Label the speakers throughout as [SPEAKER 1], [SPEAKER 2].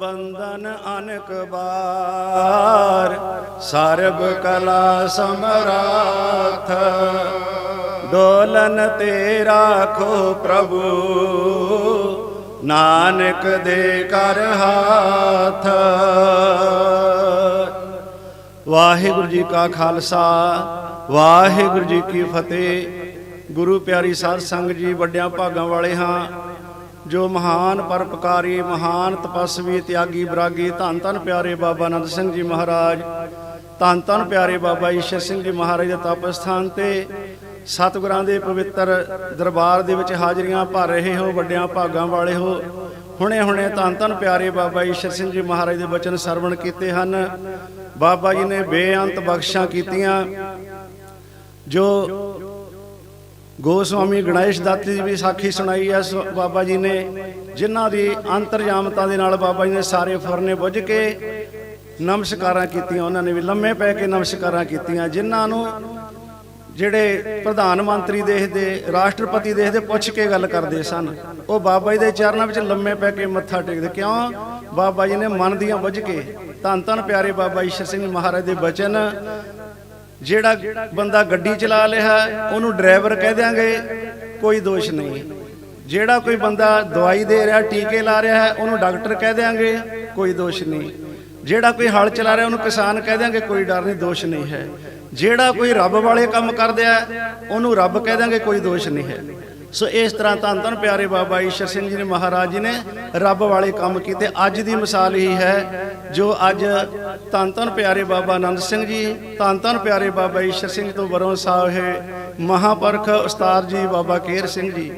[SPEAKER 1] ਬੰਧਨ ਅਨਕ ਬਾਰ ਸਰਬ ਕਲਾ ਸਮਰਾਥ। ਡੋਲਨ ਤੇ ਰਾਖੋ ਪ੍ਰਭੂ, ਨਾਨਕ ਦੇ ਕਰ ਹਾਥ। ਵਾਹਿਗੁਰੂ ਜੀ ਕਾ ਖਾਲਸਾ, ਵਾਹਿਗੁਰੂ ਜੀ ਕੀ ਫਤਿਹ। ਗੁਰੂ ਪਿਆਰੀ ਸਾਧ ਸੰਗਤ ਜੀ, ਵੱਡਿਆਂ ਭਾਗਾਂ ਵਾਲੇ ਹਾਂ। ਜੋ ਮਹਾਨ ਪਰਪਕਾਰੀ ਮਹਾਨ ਤਪਸਵੀ, ਤਿਆਗੀ, ਬਰਾਗੀ, ਧੰਨ ਧੰਨ ਪਿਆਰੇ ਬਾਬਾ ਆਨੰਦ ਸਿੰਘ ਜੀ ਮਹਾਰਾਜ, ਧੰਨ ਧੰਨ ਪਿਆਰੇ ਬਾਬਾ ਈਸ਼ਰ ਸਿੰਘ ਜੀ ਮਹਾਰਾਜ ਦੇ ਤਪ ਸਥਾਨ ਤੇ ਸਤਿਗੁਰਾਂ ਦੇ ਪਵਿੱਤਰ ਦਰਬਾਰ ਦੇ ਵਿੱਚ ਹਾਜ਼ਰੀਆਂ ਭਰ ਰਹੇ ਹੋ, ਵੱਡਿਆਂ ਭਾਗਾਂ ਵਾਲੇ ਹੋ। ਹੁਣੇ ਹੁਣੇ ਧੰਨ ਧੰਨ ਪਿਆਰੇ ਬਾਬਾ ਈਸ਼ਰ ਸਿੰਘ ਜੀ ਮਹਾਰਾਜ ਦੇ ਬਚਨ ਸਰਵਣ ਕੀਤੇ ਹਨ। ਬਾਬਾ ਜੀ ਨੇ ਬੇਅੰਤ ਬਖਸ਼ਾਂ ਕੀਤੀਆਂ, ਜੋ ਗੋਸਵਾਮੀ ਗਣੇਸ਼ ਦੱਤ ਦੀ ਵੀ ਸਾਖੀ ਸੁਣਾਈ ਹੈ ਸ- ਬਾਬਾ ਜੀ ਨੇ, ਜਿਨ੍ਹਾਂ ਦੀ ਅੰਤਰਜਾਮਤਾ ਦੇ ਨਾਲ ਬਾਬਾ ਜੀ ਨੇ ਸਾਰੇ ਫਰਨੇ ਬੁੱਝ ਕੇ ਨਮਸਕਾਰਾਂ ਕੀਤੀਆਂ, ਉਹਨਾਂ ਨੇ ਵੀ ਲੰਮੇ ਪੈ ਕੇ ਨਮਸਕਾਰਾਂ ਕੀਤੀਆਂ, ਜਿਨ੍ਹਾਂ ਨੂੰ ਜਿਹੜੇ ਪ੍ਰਧਾਨ ਮੰਤਰੀ ਦੇਸ਼ ਦੇ ਰਾਸ਼ਟਰਪਤੀ ਦੇਸ਼ ਦੇ ਪੁੱਛ ਕੇ ਗੱਲ ਕਰਦੇ ਸਨ। ਉਹ ਬਾਬਾ ਜੀ ਦੇ ਚਰਨਾਂ ਵਿੱਚ ਲੰਮੇ ਪੈ ਕੇ ਮੱਥਾ ਟੇਕਦੇ, ਕਿਉਂ? ਬਾਬਾ ਜੀ ਨੇ ਮਨ ਦੀਆਂ ਬੁੱਝ ਕੇ ਧੰਨ ਧੰਨ ਪਿਆਰੇ ਬਾਬਾ ਈਸ਼ਰ ਸਿੰਘ ਮਹਾਰਾਜ ਦੇ ਬਚਨ ਜਿਹੜਾ ਬੰਦਾ ਗੱਡੀ ਚਲਾ ਰਿਹਾ, ਉਹਨੂੰ ਡਰਾਈਵਰ ਕਹਿ ਦਿਆਂਗੇ, ਕੋਈ ਦੋਸ਼ ਨਹੀਂ। ਜਿਹੜਾ ਕੋਈ ਬੰਦਾ ਦਵਾਈ ਦੇ ਰਿਹਾ, ਟੀਕੇ ਲਾ ਰਿਹਾ ਹੈ, ਉਹਨੂੰ ਡਾਕਟਰ ਕਹਿ ਦਿਆਂਗੇ, ਕੋਈ ਦੋਸ਼ ਨਹੀਂ। ਜਿਹੜਾ ਕੋਈ ਹਲ ਚਲਾ ਰਿਹਾ, ਉਹਨੂੰ ਕਿਸਾਨ ਕਹਿ ਦਿਆਂਗੇ, ਕੋਈ ਡਰ ਨਹੀਂ, ਦੋਸ਼ ਨਹੀਂ ਹੈ। ਜਿਹੜਾ ਕੋਈ ਰੱਬ ਵਾਲੇ ਕੰਮ ਕਰਦਾ ਉਹਨੂੰ ਰੱਬ ਕਹਿ ਦਿਆਂਗੇ, ਕੋਈ ਦੋਸ਼ ਨਹੀਂ ਹੈ। ਸੋ ਇਸ ਤਰ੍ਹਾਂ ਧੰਨ ਧੰਨ ਪਿਆਰੇ ਬਾਬਾ ਈਸ਼ਰ ਸਿੰਘ ਜੀ ਨੇ, ਮਹਾਰਾਜ ਜੀ ਨੇ ਰੱਬ ਵਾਲੇ ਕੰਮ ਕੀਤੇ। ਅੱਜ ਦੀ ਮਿਸਾਲ ਹੀ ਹੈ ਜੋ ਅੱਜ ਧੰਨ ਧੰਨ ਪਿਆਰੇ ਬਾਬਾ ਆਨੰਦ ਸਿੰਘ ਜੀ, ਧੰਨ ਧੰਨ ਪਿਆਰੇ ਬਾਬਾ ਈਸ਼ਰ ਸਿੰਘ ਤੋਂ ਵਰੋਂ ਸਾਹਿਬ ਹੈ ਮਹਾਪੁਰਖ ਉਸਤਾਦ ਜੀ ਬਾਬਾ ਕੇਰ ਸਿੰਘ ਜੀ,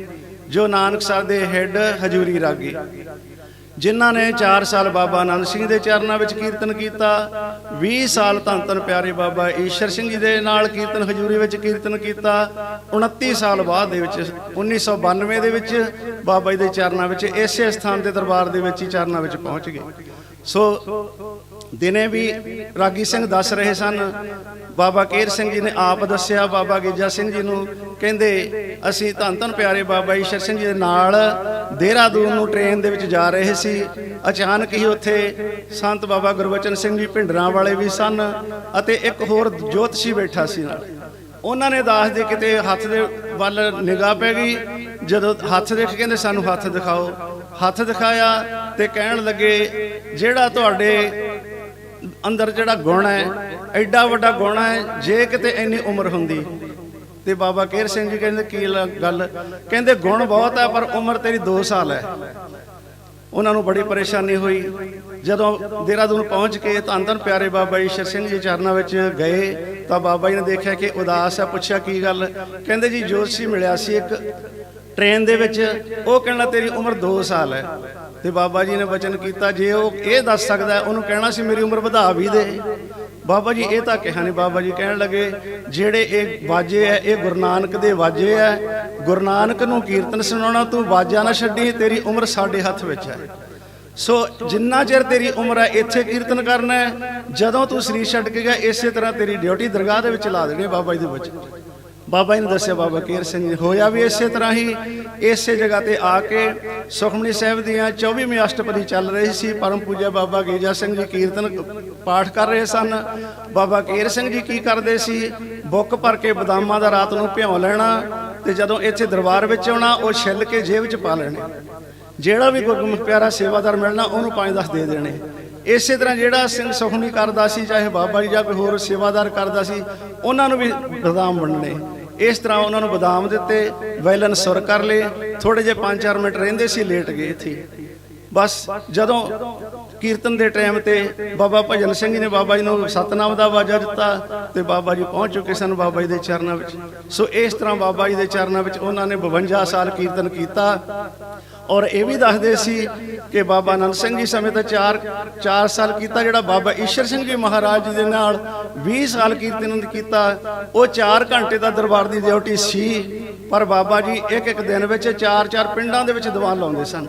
[SPEAKER 1] ਜੋ ਨਾਨਕ ਸਾਹਿਬ ਦੇ ਹੈੱਡ ਹਜੂਰੀ ਰਾਗੀ। ਜਿਨ੍ਹਾਂ ਨੇ 4 ਸਾਲ ਬਾਬਾ ਆਨੰਦ ਸਿੰਘ ਦੇ ਚਰਨਾਂ ਵਿੱਚ ਕੀਰਤਨ ਕੀਤਾ 20 ਸਾਲ ਧੰਨ ਧੰਨ ਪਿਆਰੇ ਬਾਬਾ ਈਸ਼ਰ ਸਿੰਘ ਜੀ ਦੇ ਨਾਲ ਕੀਰਤਨ ਹਜੂਰੀ ਵਿੱਚ ਕੀਰਤਨ ਕੀਤਾ 29 ਸਾਲ ਬਾਅਦ ਦੇ ਵਿੱਚ 1992 ਦੇ ਵਿੱਚ ਬਾਬਾ ਜੀ ਦੇ ਚਰਨਾਂ ਵਿੱਚ ਇਸੇ ਸਥਾਨ ਦੇ ਦਰਬਾਰ ਦੇ ਵਿੱਚ ਹੀ ਚਰਨਾਂ ਵਿੱਚ ਪਹੁੰਚ ਗਏ। ਸੋ ਦਿਨੇ ਵੀ ਰਾਗੀ ਸਿੰਘ ਦੱਸ ਰਹੇ ਸਨ, ਬਾਬਾ ਕੇਰ ਸਿੰਘ ਜੀ ਨੇ ਆਪ ਦੱਸਿਆ, ਬਾਬਾ ਗੇਜਾ ਸਿੰਘ ਜੀ ਨੂੰ ਕਹਿੰਦੇ, ਅਸੀਂ ਧੰਨ ਧੰਨ ਪਿਆਰੇ ਬਾਬਾ ਈਸ਼ਰ ਸਿੰਘ ਜੀ ਦੇ ਨਾਲ ਦੇਹਰਾਦੂਨ ਨੂੰ ਟ੍ਰੇਨ ਦੇ ਵਿੱਚ ਜਾ ਰਹੇ ਸੀ। ਅਚਾਨਕ ਹੀ ਉੱਥੇ ਸੰਤ ਬਾਬਾ ਗੁਰਬਚਨ ਸਿੰਘ ਜੀ ਭਿੰਡਰਾਂ ਵਾਲੇ ਵੀ ਸਨ ਅਤੇ ਇੱਕ ਹੋਰ ਜੋਤਸ਼ੀ ਬੈਠਾ ਸੀ ਨਾਲ। ਉਹਨਾਂ ਨੇ ਦਾਸ ਦੇ ਕਿਤੇ ਹੱਥ ਦੇ ਵੱਲ ਨਿਗਾਹ ਪੈ ਗਈ। ਜਦੋਂ ਹੱਥ ਦੇਖ ਕੇ ਕਹਿੰਦੇ, ਸਾਨੂੰ ਹੱਥ ਦਿਖਾਓ। ਹੱਥ ਦਿਖਾਇਆ ਤੇ ਕਹਿਣ ਲੱਗੇ, ਜਿਹੜਾ ਤੁਹਾਡੇ ਅੰਦਰ ਜਿਹੜਾ ਗੁਣ ਹੈ, ਐਡਾ ਵੱਡਾ ਗੁਣ ਹੈ, ਜੇ ਕਿਤੇ ਇੰਨੀ ਉਮਰ ਹੁੰਦੀ। ਤੇ ਬਾਬਾ ਕੇਰ ਸਿੰਘ ਜੀ ਕਹਿੰਦੇ, ਕੀ ਗੱਲ? ਕਹਿੰਦੇ, ਗੁਣ ਬਹੁਤ ਹੈ, ਪਰ ਉਮਰ ਤੇਰੀ 2 ਸਾਲ ਹੈ। ਉਹਨਾਂ ਨੂੰ ਬੜੀ ਪਰੇਸ਼ਾਨੀ ਹੋਈ। ਜਦੋਂ ਦੇਹਰਾਦੂਨ ਪਹੁੰਚ ਕੇ ਧੰਨ ਧੰਨ ਪਿਆਰੇ ਬਾਬਾ ਈਸ਼ਰ ਸਿੰਘ ਜੀ ਚਰਨਾਂ ਵਿੱਚ ਗਏ, ਤਾਂ ਬਾਬਾ ਜੀ ਨੇ ਦੇਖਿਆ ਕਿ ਉਦਾਸ ਹੈ, ਪੁੱਛਿਆ, ਕੀ ਗੱਲ? ਕਹਿੰਦੇ ਜੀ, ਜੋਤਸ਼ੀ ਮਿਲਿਆ ਸੀ ਇੱਕ ਟ੍ਰੇਨ ਦੇ ਵਿੱਚ। ਉਹ ਕਹਿੰਦਾ, ਤੇਰੀ ਉਮਰ 2 ਸਾਲ ਹੈ। ਤੇ ਬਾਬਾ ਜੀ ਨੇ ਵਚਨ ਕੀਤਾ, ਜੇ ਉਹ ਇਹ ਦੱਸ ਸਕਦਾ, ਉਹਨੂੰ ਕਹਿਣਾ ਸੀ ਮੇਰੀ ਉਮਰ ਵਧਾ ਵੀ ਦੇ। ਬਾਬਾ ਜੀ, ਇਹ ਤਾਂ ਕਿਹਾ ਨਹੀਂ ਬਾਬਾ ਜੀ ਕਹਿਣ ਲੱਗੇ, ਜਿਹੜੇ ਇਹ ਵਾਜੇ ਹੈ ਇਹ ਗੁਰੂ ਨਾਨਕ ਦੇ ਵਾਜੇ ਹੈ ਗੁਰੂ ਨਾਨਕ ਨੂੰ ਕੀਰਤਨ ਸੁਣਾਉਣਾ, ਤੂੰ ਵਾਜਾ ਨਾ ਛੱਡੀ, ਤੇਰੀ ਉਮਰ ਸਾਡੇ ਹੱਥ ਵਿੱਚ ਹੈ। ਸੋ ਜਿੰਨਾ ਚਿਰ ਤੇਰੀ ਉਮਰ ਹੈ, ਇੱਥੇ ਕੀਰਤਨ ਕਰਨਾ ਹੈ। ਜਦੋਂ ਤੂੰ ਸਰੀਰ ਛੱਡ ਕੇ ਗਿਆ, ਇਸੇ ਤਰ੍ਹਾਂ ਤੇਰੀ ਡਿਊਟੀ ਦਰਗਾਹ ਦੇ ਵਿੱਚ ਲਾ ਦੇਣੀ ਬਾਬਾ ਜੀ ਦੇ ਵਿੱਚ ਬਾਬਾ ਜੀ ਨੇ ਦੱਸਿਆ ਬਾਬਾ ਕੇਰ ਸਿੰਘ ਜੀ ਹੋਇਆ ਵੀ ਇਸੇ ਤਰ੍ਹਾਂ ਹੀ ਇਸੇ ਜਗ੍ਹਾ ਤੇ ਆ ਕੇ ਸੁਖਮਨੀ ਸਾਹਿਬ ਦੀਆਂ 24ਵੀਂ ਅਸ਼ਟਪਦੀ ਚੱਲ ਰਹੀ ਸੀ ਪਰਮ ਪੂਜਾ ਬਾਬਾ ਗੇਜਾ ਸਿੰਘ ਜੀ ਕੀਰਤਨ ਪਾਠ ਕਰ ਰਹੇ ਸਨ। ਬਾਬਾ ਕੇਰ ਸਿੰਘ ਜੀ ਕੀ ਕਰਦੇ ਸੀ? ਬੁੱਕ ਭਰ ਕੇ ਬਦਾਮਾਂ ਦਾ ਰਾਤ ਨੂੰ ਭਿਉਂ ਲੈਣਾ ਤੇ ਜਦੋਂ ਇੱਥੇ ਦਰਬਾਰ ਵਿੱਚ ਆਉਣਾ ਉਹ ਛਿੱਲ ਕੇ ਜੇਬ 'ਚ ਪਾ ਲੈਣੇ। ਜਿਹੜਾ ਵੀ ਗੁਰਮੁਖ ਪਿਆਰਾ ਸੇਵਾਦਾਰ ਮਿਲਣਾ ਉਹਨੂੰ 5-10 ਦੇ ਦੇਣੇ। ਇਸੇ ਤਰ੍ਹਾਂ ਜਿਹੜਾ ਸਿੰਘ ਸੁਖਮਨੀ ਕਰਦਾ ਸੀ ਚਾਹੇ ਬਾਬਾ ਜੀ ਜਾਂ ਕੋਈ ਹੋਰ ਸੇਵਾਦਾਰ ਕਰਦਾ ਸੀ ਉਹਨਾਂ ਨੂੰ ਵੀ ਬਦਾਮ ਵੰਡਣੇ। ਇਸ ਤਰ੍ਹਾਂ ਉਹਨਾਂ ਨੂੰ ਬਦਾਮ ਦਿੱਤੇ, ਵੈਲਨ ਸੁਰ ਕਰ ਲਏ ਥੋੜੇ ਜਿਹੇ 5-4 ਮਿੰਟ ਰਹਿੰਦੇ ਸੀ, ਲੇਟ ਗਏ ਇੱਥੇ। ਬਸ ਜਦੋਂ ਕੀਰਤਨ ਦੇ ਟਾਈਮ ਤੇ ਬਾਬਾ ਭਜਨ ਸਿੰਘ ਜੀ ਨੇ ਬਾਬਾ ਜੀ ਨੂੰ ਸਤਨਾਮ ਦਾ ਵਾਜਾ ਦਿੱਤਾ ਤੇ ਬਾਬਾ ਜੀ ਪਹੁੰਚ ਚੁੱਕੇ ਸਨ ਬਾਬਾ ਜੀ ਦੇ ਚਰਨਾਂ ਵਿੱਚ। ਸੋ ਇਸ ਤਰ੍ਹਾਂ ਬਾਬਾ ਜੀ ਦੇ ਚਰਨਾਂ ਵਿੱਚ ਉਹਨਾਂ ਨੇ 52 ਸਾਲ ਕੀਰਤਨ ਕੀਤਾ। ਔਰ ਇਹ ਵੀ ਦੱਸਦੇ ਸੀ ਕਿ ਬਾਬਾ ਆਨੰਦ ਸਿੰਘ ਜੀ ਸਮੇਂ ਤਾਂ 4 4 ਸਾਲ ਕੀਤਾ, ਜਿਹੜਾ ਬਾਬਾ ਈਸ਼ਰ ਸਿੰਘ ਜੀ ਮਹਾਰਾਜ ਜੀ ਦੇ ਨਾਲ 20 ਸਾਲ ਕੀਰਤਨ ਕੀਤਾ, ਉਹ 4 ਘੰਟੇ ਦਾ ਦਰਬਾਰ ਦੀ ਡਿਊਟੀ ਸੀ, ਪਰ ਬਾਬਾ ਜੀ ਇੱਕ ਇੱਕ ਦਿਨ ਵਿੱਚ 4-4 ਪਿੰਡਾਂ ਦੇ ਵਿੱਚ ਦੀਵਾਨ ਲਾਉਂਦੇ ਸਨ।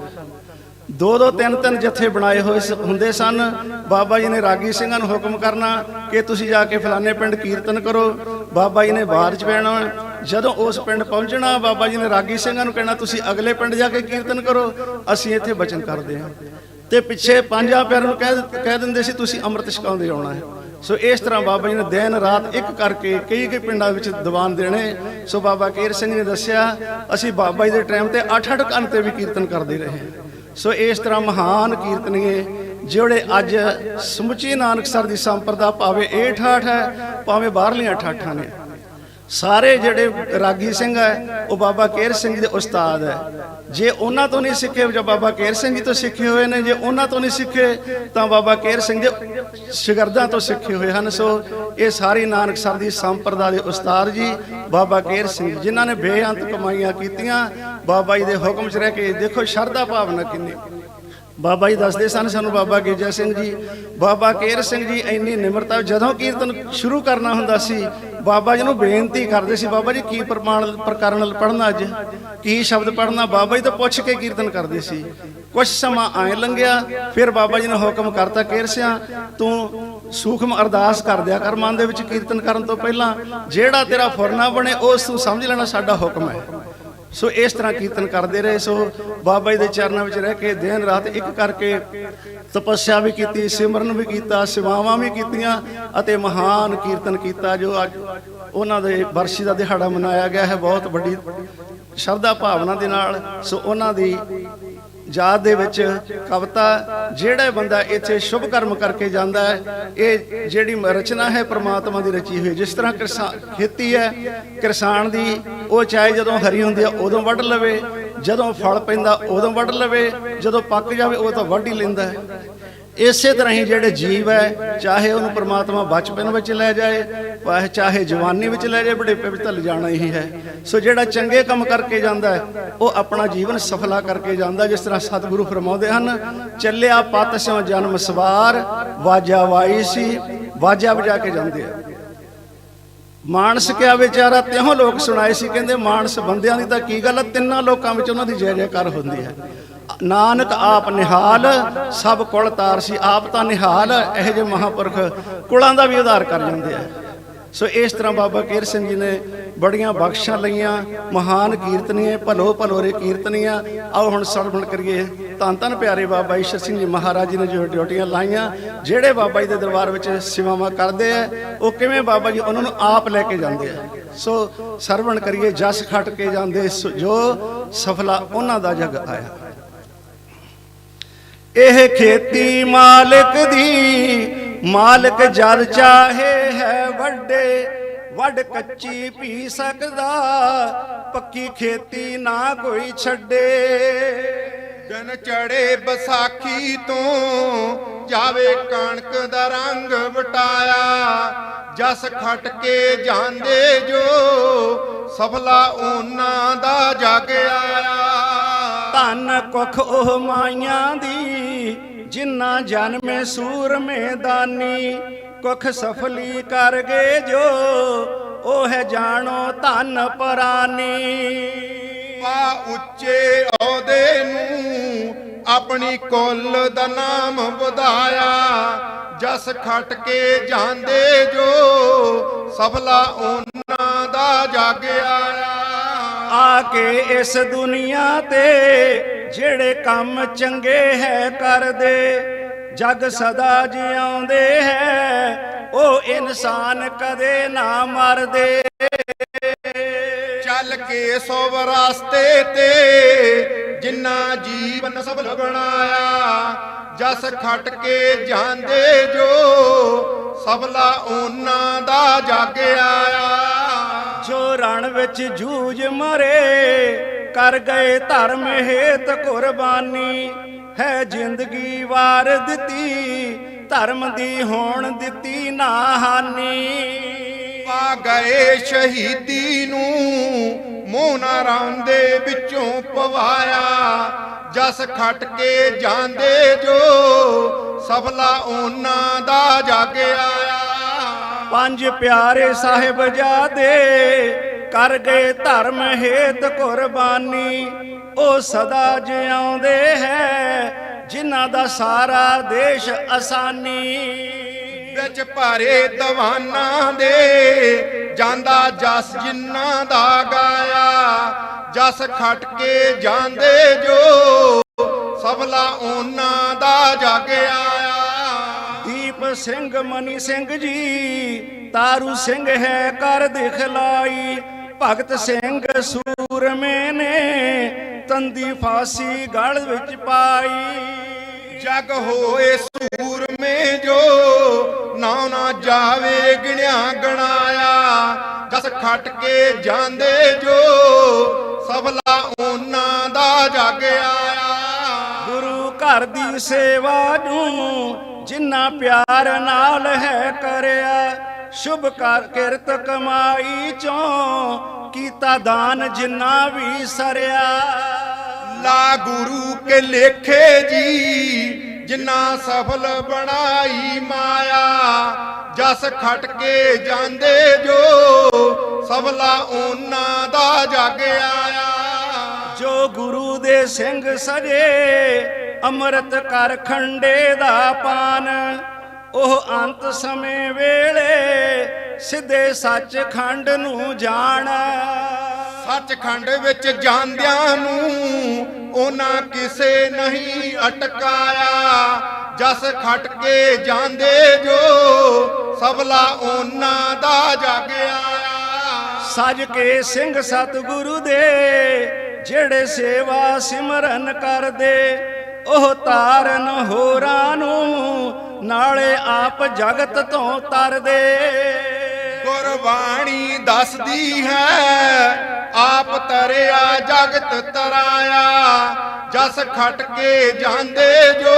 [SPEAKER 1] ਦੋ ਦੋ ਤਿੰਨ ਤਿੰਨ ਜਥੇ ਬਣਾਏ ਹੋਏ ਸ- ਹੁੰਦੇ ਸਨ। ਬਾਬਾ ਜੀ ਨੇ ਰਾਗੀ ਸਿੰਘਾਂ ਨੂੰ ਹੁਕਮ ਕਰਨਾ ਕਿ ਤੁਸੀਂ ਜਾ ਕੇ ਫਲਾਣੇ ਪਿੰਡ ਕੀਰਤਨ ਕਰੋ। ਬਾਬਾ ਜੀ ਨੇ ਬਾਹਰ ਚ ਪੈਣਾ। ਜਦੋਂ ਉਸ ਪਿੰਡ ਪਹੁੰਚਣਾ, ਬਾਬਾ ਜੀ ਨੇ ਰਾਗੀ ਸਿੰਘਾਂ ਨੂੰ ਕਹਿਣਾ, ਤੁਸੀਂ ਅਗਲੇ ਪਿੰਡ ਜਾ ਕੇ ਕੀਰਤਨ ਕਰੋ। ਅਸੀਂ ਇੱਥੇ ਬਚਨ ਕਰਦੇ ਹਾਂ। ਤੇ ਪਿੱਛੇ ਪੰਜਾਂ ਪਿਆਰ ਨੂੰ ਕਹਿ ਕਹਿ ਦਿੰਦੇ ਸੀ, ਤੁਸੀਂ ਅੰਮ੍ਰਿਤ ਛਕਾਉਂਦੇ ਆਉਣਾ ਹੈ। ਸੋ ਇਸ ਤਰ੍ਹਾਂ ਬਾਬਾ ਜੀ ਨੇ ਦਿਨ ਰਾਤ ਇੱਕ ਕਰਕੇ ਕਈ ਕਈ ਪਿੰਡਾਂ ਵਿੱਚ ਦੀਵਾਨ ਦੇਣੇ। ਸੋ ਬਾਬਾ ਕੇਰ ਸਿੰਘ ਨੇ ਦੱਸਿਆ, ਅਸੀਂ ਬਾਬਾ ਜੀ ਦੇ ਟਾਈਮ ਤੇ 8-8 ਕੰਨ ਤੇ ਵੀ ਕੀਰਤਨ ਕਰਦੇ ਰਹੇ ਸੋ ਇਸ ਤਰ੍ਹਾਂ ਮਹਾਨ ਕੀਰਤਨੀਏ, ਜਿਹੜੇ ਅੱਜ ਸਮੁੱਚੀ ਨਾਨਕਸਰ ਦੀ ਸੰਪਰਦਾ ਭਾਵੇਂ ਇਹ ਠਾਠ ਹੈ, ਭਾਵੇਂ ਬਾਹਰਲੀਆਂ ਠਾਠਾਂ ਨੇ, ਸਾਰੇ ਜਿਹੜੇ ਰਾਗੀ ਸਿੰਘ ਹੈ, ਉਹ ਬਾਬਾ ਕੇਰ ਸਿੰਘ ਦੇ ਉਸਤਾਦ ਹੈ। ਜੇ ਉਹਨਾਂ ਤੋਂ ਨਹੀਂ ਸਿੱਖੇ, ਜਾਂ ਬਾਬਾ ਕੇਰ ਸਿੰਘ ਜੀ ਤੋਂ ਸਿੱਖੇ ਹੋਏ ਨੇ, ਜੇ ਉਹਨਾਂ ਤੋਂ ਨਹੀਂ ਸਿੱਖੇ, ਤਾਂ ਬਾਬਾ ਕੇਰ ਸਿੰਘ ਦੇ ਸ਼ਾਗਰਦਾਂ ਤੋਂ ਸਿੱਖੇ ਹੋਏ ਹਨ। ਸੋ ਇਹ ਸਾਰੀ ਨਾਨਕਸਰ ਦੀ ਸੰਪਰਦਾ ਦੇ ਉਸਤਾਦ ਜੀ, ਬਾਬਾ ਕੇਰ ਸਿੰਘ ਜਿਨ੍ਹਾਂ ਨੇ ਬੇਅੰਤ ਕਮਾਈਆਂ ਕੀਤੀਆਂ ਬਾਬਾ ਜੀ ਦੇ ਹੁਕਮ 'ਚ ਰਹਿ ਕੇ ਦੇਖੋ ਸ਼ਰਧਾ ਭਾਵਨਾ ਕਿੰਨੀ। ਬਾਬਾ ਜੀ ਦੱਸਦੇ ਸਨ ਸਾਨੂੰ ਬਾਬਾ ਗੇਜਾ ਸਿੰਘ ਜੀ, ਬਾਬਾ ਕੇਰ ਸਿੰਘ ਜੀ ਇੰਨੀ ਨਿਮਰਤਾ ਜਦੋਂ ਕੀਰਤਨ ਸ਼ੁਰੂ ਕਰਨਾ ਹੁੰਦਾ ਸੀ, ਬਾਬਾ ਜੀ ਨੂੰ ਬੇਨਤੀ ਕਰਦੇ ਸੀ, ਬਾਬਾ ਜੀ ਕੀ ਪ੍ਰਮਾਣ, ਪ੍ਰਕਰਨ ਪੜਨਾ ਅੱਜ? ਕੀ ਸ਼ਬਦ ਪੜਨਾ ਬਾਬਾ ਜੀ ਤੋਂ ਪੁੱਛ ਕੇ ਕੀਰਤਨ ਕਰਦੇ ਸੀ। ਕੁਝ ਸਮਾਂ ਐ ਲੰਘਿਆ, ਫਿਰ ਬਾਬਾ ਜੀ ਨੇ ਹੁਕਮ ਕਰਤਾ, ਕੇਰ ਸਿਆ, ਤੂੰ ਸੂਖਮ ਅਰਦਾਸ ਕਰ ਦਿਆ ਕਰ ਮਨ ਦੇ ਵਿੱਚ ਕੀਰਤਨ ਕਰਨ ਤੋਂ ਪਹਿਲਾਂ, ਜਿਹੜਾ ਤੇਰਾ ਫੁਰਨਾ ਬਣੇ, ਉਸ ਨੂੰ ਸਮਝ ਲੈਣਾ ਸਾਡਾ ਹੁਕਮ ਹੈ। ਸੋ ਇਸ ਤਰ੍ਹਾਂ ਕੀਰਤਨ ਕਰਦੇ ਰਹੇ। ਸੋ ਬਾਬਾ ਜੀ ਦੇ ਚਰਨਾਂ ਵਿੱਚ ਰਹਿ ਕੇ ਦਿਨ ਰਾਤ ਇੱਕ ਕਰਕੇ ਤਪੱਸਿਆ ਵੀ ਕੀਤੀ, ਸਿਮਰਨ ਵੀ ਕੀਤਾ, ਸੇਵਾਵਾਂ ਵੀ ਕੀਤੀਆਂ ਅਤੇ ਮਹਾਨ ਕੀਰਤਨ ਕੀਤਾ ਜੋ ਅੱਜ ਉਹਨਾਂ ਦੇ ਵਰਸ਼ੀ ਦਾ ਦਿਹਾੜਾ ਮਨਾਇਆ ਗਿਆ ਹੈ। ਬਹੁਤ ਵੱਡੀ ਸ਼ਰਧਾ ਭਾਵਨਾ ਦੇ ਨਾਲ ਸੋ ਉਹਨਾਂ ਦੀ ਜਾਤ ਦੇ ਵਿੱਚ ਕਵਿਤਾ, ਜਿਹੜਾ ਬੰਦਾ ਇੱਥੇ ਸ਼ੁਭ ਕਰਮ ਕਰਕੇ ਜਾਂਦਾ ਹੈ, ਇਹ ਜਿਹੜੀ ਰਚਨਾ ਹੈ ਪ੍ਰਮਾਤਮਾ ਦੀ ਰਚੀ ਹੋਈ ਜਿਸ ਤਰ੍ਹਾਂ ਕਿਰਸਾ- ਖੇਤੀ ਹੈ ਕਿਸਾਨ ਦੀ, ਉਹ ਚਾਹੇ ਜਦੋਂ ਹਰੀ ਹੁੰਦੀ ਹੈ, ਉਦੋਂ ਵੱਢ ਲਵੇ, ਜਦੋਂ ਫਲ ਪੈਂਦਾ, ਉਦੋਂ ਵੱਢ ਲਵੇ, ਜਦੋਂ ਪੱਕ ਜਾਵੇ, ਉਹ ਤਾਂ ਵੱਢ ਹੀ ਲੈਂਦਾ ਹੈ। ਇਸੇ ਤਰ੍ਹਾਂ ਹੀ ਜਿਹੜੇ ਜੀਵ ਹੈ, ਚਾਹੇ ਉਹਨੂੰ ਪ੍ਰਮਾਤਮਾ ਬਚਪਨ ਵਿੱਚ ਲੈ ਜਾਏ ਭਾਵੇਂ ਚਾਹੇ ਜਵਾਨੀ ਵਿੱਚ ਲੈ ਜਾਏ, ਬੁਢੇਪੇ ਵਿੱਚ ਤਾਂ ਲਿਜਾਣਾ ਹੀ ਹੈ। ਸੋ ਜਿਹੜਾ ਚੰਗੇ ਕੰਮ ਕਰਕੇ ਜਾਂਦਾ ਹੈ, ਉਹ ਆਪਣਾ ਜੀਵਨ ਸਫਲਾ ਕਰਕੇ ਜਾਂਦਾ ਜਿਸ ਤਰ੍ਹਾਂ ਸਤਿਗੁਰੂ ਫਰਮਾਉਂਦੇ ਹਨ, ਚੱਲਿਆ ਪਤ ਸਿਉ ਜਨਮ ਸਵਾਰ, ਵਾਜਾ ਵਾਈ ਸੀ, ਵਾਜਾ ਵਜਾ ਕੇ ਜਾਂਦੇ ਆ। ਮਾਨਸ ਕਿਆ ਵਿਚਾਰਾ ਤਿਉਂ ਲੋਕ ਸੁਣਾਏ ਸੀ, ਕਹਿੰਦੇ ਮਾਨਸ ਬੰਦਿਆਂ ਦੀ ਤਾਂ ਕੀ ਗੱਲ ਆ, ਤਿੰਨਾਂ ਲੋਕਾਂ ਵਿੱਚ ਉਹਨਾਂ ਦੀ ਜੈ ਜੈਕਾਰ ਹੁੰਦੀ ਹੈ। ਨਾਨਕ ਆਪ ਨਿਹਾਲ, ਸਭ ਕੁਲ ਤਾਰ ਸੀ ਆਪ ਤਾਂ ਨਿਹਾਲ, ਇਹ ਜੇ ਮਹਾਪੁਰਖ ਕੁਲਾਂ ਦਾ ਵੀ ਉਧਾਰ ਕਰ ਜਾਂਦੇ ਆ। ਸੋ ਇਸ ਤਰ੍ਹਾਂ ਬਾਬਾ ਕੇਰ ਸਿੰਘ ਜੀ ਨੇ ਬੜੀਆਂ ਬਖਸ਼ਾਂ ਲਈਆਂ, ਮਹਾਨ ਕੀਰਤਨੀਏ, ਭਲੋ ਭਲੋਰੇ ਕੀਰਤਨੀਆਂ। ਆਓ ਹੁਣ ਸਰਵਣ ਕਰੀਏ ਧੰਨ ਧੰਨ ਪਿਆਰੇ ਬਾਬਾ ਈਸ਼ਰ ਸਿੰਘ ਜੀ ਮਹਾਰਾਜ ਜੀ ਨੇ ਜੋ ਡਿਊਟੀਆਂ ਲਾਈਆਂ, ਜਿਹੜੇ ਬਾਬਾ ਜੀ ਦੇ ਦਰਬਾਰ ਵਿੱਚ ਸੇਵਾਵਾਂ ਕਰਦੇ ਆ, ਉਹ ਕਿਵੇਂ ਬਾਬਾ ਜੀ ਉਹਨਾਂ ਨੂੰ ਆਪ ਲੈ ਕੇ ਜਾਂਦੇ ਆ। ਸੋ ਸਰਵਣ ਕਰੀਏ, ਜਸ ਖੱਟ ਕੇ ਜਾਂਦੇ, ਸੋ ਜੋ ਸਫਲਾ ਉਹਨਾਂ ਦਾ ਜਗ ਆਇਆ। ਇਹ ਖੇਤੀ ਮਾਲਕ ਦੀ, ਮਾਲਕ ਜਦ ਚਾਹੇ ਹੈ ਵੱਡੇ, ਵੱਡ ਕੱਚੀ ਪੀ ਸਕਦਾ, ਪੱਕੀ ਖੇਤੀ ਨਾ ਕੋਈ ਛੱਡੇ।
[SPEAKER 2] ਦਿਨ ਚੜੇ ਬਸਾਖੀ ਤੋਂ ਜਾਵੇ ਕਣਕ ਦਾ ਰੰਗ ਵਟਾਇਆ, ਜਸ ਖਟ ਕੇ ਜਾਂਦੇ ਜੋ ਸਫਲਾ ਉਹਨਾਂ ਦਾ ਜਗ ਆਇਆ।
[SPEAKER 1] ਧੰਨ ਕੁਖ ਉਹ ਮਾਈਆਂ ਦੀ, ਜਿਨ੍ਹਾਂ ਜਨਮੇ ਸੂਰਮੇ ਦਾਨੀ। ਕੁਖ ਸਫਲੀ ਕਰ ਗਏ ਜੋ, ਉਹ ਹੈ ਜਾਣੋ ਧੰਨ ਪਰਾਨੀ।
[SPEAKER 2] ਪਾ ਉੱਚੇ ਅਹੁਦੇ ਨੂੰ ਆਪਣੀ ਕੁੱਲ ਦਾ ਨਾਮ ਵਧਾਇਆ। ਜਸ ਖਟ ਕੇ ਜਾਂਦੇ ਜੋ ਸਫਲਾ ਉਹਨਾਂ ਦਾ ਜਾਗਿਆ
[SPEAKER 1] ਆ ਕੇ ਇਸ ਦੁਨੀਆ ਤੇ ਜਿਹੜੇ ਕੰਮ ਚੰਗੇ ਹੈ ਕਰਦੇ, ਜਗ ਸਦਾ ਜਿਉਂਦੇ ਹੈ, ਉਹ ਇਨਸਾਨ ਕਦੇ ਨਾ ਮਰਦੇ।
[SPEAKER 2] ਚੱਲ ਕੇ ਸੋਵ ਰਾਸਤੇ ਤੇ ਜਿੰਨਾ ਜੀਵਨ ਸਫਲ ਬਣਾਇਆ ਜਸ ਖਟ ਕੇ ਜਾਂਦੇ ਜੋ ਸਬਲਾ ਉਹਨਾਂ ਦਾ ਜਗ ਆਇਆ।
[SPEAKER 1] ਜੋ ਰਣ ਵਿੱਚ ਜੂਝ ਮਰੇ। ਕਰ ਗਏ ਧਰਮ ਹੇਤ ਕੁਰਬਾਨੀ, ਹੈ ਜ਼ਿੰਦਗੀ ਵਾਰ ਦਿੱਤੀ। ਧਰਮ ਦੀ ਹੋਣ ਦਿੱਤੀ ਨਾ ਹਾਨੀ।
[SPEAKER 2] ਪਾ ਗਏ ਸ਼ਹੀਦੀ ਨੂੰ ਮੂੰਹ ਨਾ ਵਿੱਚੋਂ ਪਵਾਇਆ। ਜਸ ਖਟ ਕੇ ਜਾਂਦੇ ਜੋ ਸਫਲਾ ਉਹਨਾਂ ਦਾ ਜਾਗਿਆ।
[SPEAKER 1] ਪੰਜ ਪਿਆਰੇ ਸਾਹਿਬ ਜਾਦੇ, ਕਰ ਗਏ ਧਰਮ ਹੇਤ ਕੁਰਬਾਨੀ। ਉਹ ਸਦਾ ਜਿਉਂਦੇ ਹੈ, ਜਿਨ੍ਹਾਂ ਦਾ ਸਾਰਾ ਦੇਸ਼ ਆਸਾਨੀ।
[SPEAKER 2] ਵਿੱਚ ਭਾਰੇ ਦਵਾਨਾਂ ਦੇ, ਜਾਂਦਾ ਜਸ ਜਿਨ੍ਹਾਂ ਦਾ ਗਾਇਆ। ਜਸ ਖਟ ਕੇ ਜਾਂਦੇ ਜੋ ਸਬਲਾ ਉਹਨਾਂ ਦਾ
[SPEAKER 1] ਜਾਗਿਆ। ਸਿੰਘ ਮਨੀ ਸਿੰਘ ਜੀ ਤਾਰੂ ਸਿੰਘ ਹੈ ਕਰ ਦਿਖਲਾਈ। ਭਗਤ ਸਿੰਘ ਸੂਰਮੇ ਨੇ ਤੰਦੀ ਫਾਸੀ ਗਲ ਵਿੱਚ ਪਾਈ।
[SPEAKER 2] ਜਗ ਹੋਏ ਸੂਰਮੇ ਜੋ ਨਾ ਨਾ ਜਾਵੇ ਗਿਣਿਆ ਗਣਾਇਆ। ਜਸ ਖਟ ਕੇ ਜਾਂਦੇ ਜੋ ਸਬਲਾ ਉਹਨਾਂ ਦਾ ਜਗ ਆਇਆ।
[SPEAKER 1] ਗੁਰੂ ਘਰ ਦੀ ਸੇਵਾ ਨੂੰ ਜਿੰਨਾ ਪਿਆਰ ਨਾਲ ਹੈ ਕਰਿਆ ਸ਼ੁਭ ਕਰ ਕਿਰਤ ਕਮਾਈ ਚੋਂ ਕੀਤਾ ਦਾਨ ਜਿੰਨਾ ਵੀ ਸਰਿਆ।
[SPEAKER 2] ਲਾ ਗੁਰੂ ਕੇ ਲੇਖੇ ਜੀ ਜਿੰਨਾ ਸਫਲ ਬਣਾਈ ਮਾਇਆ ਜਸ ਖਟ ਕੇ ਜਾਂਦੇ ਜੋ ਸਬਲਾ ਉਹਨਾਂ ਦਾ ਜਗ ਆਇਆ।
[SPEAKER 1] ਜੋ ਗੁਰੂ ਦੇ ਸਿੰਘ ਸਜੇ ਅੰਮ੍ਰਿਤ ਕਰ ਖੰਡੇ ਦਾ ਪਾਨ। ਉਹ ਅੰਤ ਸਮੇਂ ਵੇਲੇ ਸਿੱਧੇ ਸੱਚ ਖੰਡ ਨੂੰ ਜਾਣ।
[SPEAKER 2] ਸੱਚਖੰਡ ਵਿੱਚ ਜਾਂਦਿਆਂ ਨੂੰ ਉਹਨਾਂ ਕਿਸੇ ਨਹੀਂ ਅਟਕਾਇਆ। ਜਸ ਖਟ ਕੇ ਜਾਂਦੇ ਜੋ ਸਬਲਾ ਉਹਨਾਂ ਦਾ ਜਗ ਆਇਆ
[SPEAKER 1] ਸਜ ਕੇ ਸਿੰਘ ਸਤਿਗੁਰੂ ਦੇ ਜਿਹੜੇ ਸੇਵਾ ਸਿਮਰਨ ਕਰਦੇ ਉਹ ਤਾਰਨ ਹੋਰਾਂ ਨੂੰ ਨਾਲੇ ਆਪ ਜਗਤ ਤੋਂ ਤਰਦੇ।
[SPEAKER 2] ਗੁਰਬਾਣੀ ਦੱਸਦੀ ਹੈ ਆਪ ਤਰਿਆ ਜਗਤ ਤਰਾਇਆ। ਜਸ ਖਟ ਕੇ ਜਾਂਦੇ ਜੋ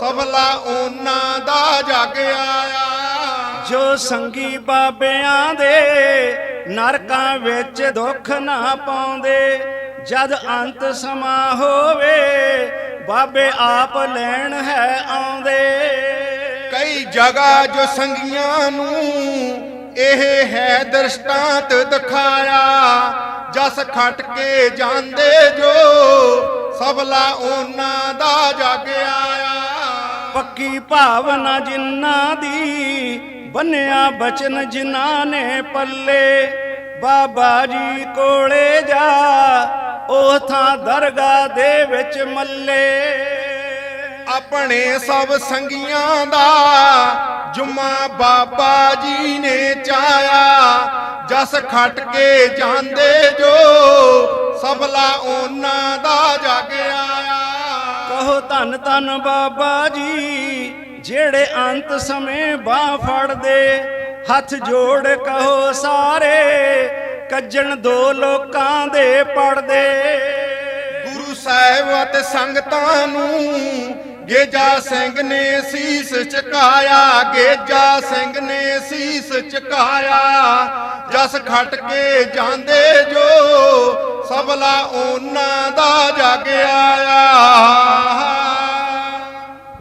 [SPEAKER 2] ਸਬਲਾ ਉਹਨਾਂ ਦਾ ਜਗ ਆਇਆ।
[SPEAKER 1] ਜੋ ਸੰਗੀ ਬਾਬਿਆਂ ਦੇ ਨਰਕਾਂ ਵਿੱਚ ਦੁੱਖ ਨਾ ਪਾਉਂਦੇ। ਜਦ ਅੰਤ ਸਮਾਂ ਹੋਵੇ ਬਾਬੇ ਆਪ ਲੈਣ ਹੈ ਆਉਂਦੇ।
[SPEAKER 2] ਕਈ ਜਗ੍ਹਾ ਜੋ ਸੰਗੀਆਂ ਨੂੰ ਇਹ ਹੈ ਦ੍ਰਿਸ਼ਟਾਂਤ ਦਿਖਾਇਆ। ਜਸ ਖਟ ਕੇ ਜਾਂਦੇ ਜੋ ਸਬਲਾ ਉਹਨਾਂ ਦਾ ਜਗ ਆਇਆ।
[SPEAKER 1] ਪੱਕੀ ਭਾਵਨਾ ਜਿਨ੍ਹਾਂ ਦੀ ਬੰਨਿਆ ਬਚਨ ਜਿਨ੍ਹਾਂ ਨੇ ਪੱਲੇ। ਬਾਬਾ ਜੀ ਕੋਲੇ ਜਾ ਉਹ ਥਾਂ ਦਰਗਾਹ ਦੇ ਵਿੱਚ ਮੱਲੇ।
[SPEAKER 2] ਆਪਣੇ ਸਭ ਸੰਗੀਆਂ ਦਾ ਜੁਮਾ ਬਾਬਾ ਜੀ ਨੇ ਚਾਇਆ। ਜਸ ਖਟ ਕੇ ਜਾਂਦੇ ਜੋ ਸਬਲਾ ਉਹਨਾਂ ਦਾ ਜਗ ਆਇਆ।
[SPEAKER 1] ਕਹੋ ਧੰਨ ਧੰਨ ਬਾਬਾ ਜੀ ਜਿਹੜੇ ਅੰਤ ਸਮੇਂ ਬਾਹ ਫੜਦੇ ਹੱਥ ਜੋੜ ਕਹੋ ਸਾਰੇ। ਕੱਜਣ ਦੋ ਲੋਕਾਂ ਦੇ ਪੜਦੇ।
[SPEAKER 2] ਗੁਰੂ ਸਾਹਿਬ ਅਤੇ ਸੰਗਤਾਂ ਨੂੰ ਗੇਜਾ ਸਿੰਘ ਨੇ ਸੀਸ ਚਕਾਇਆ, ਗੇਜਾ ਸਿੰਘ ਨੇ ਸੀਸ ਚਕਾਇਆ। ਜਸ ਖਟ ਕੇ ਜਾਂਦੇ ਜੋ ਸਬਲਾ ਉਹਨਾਂ ਦਾ ਜਾਗ ਆਇਆ।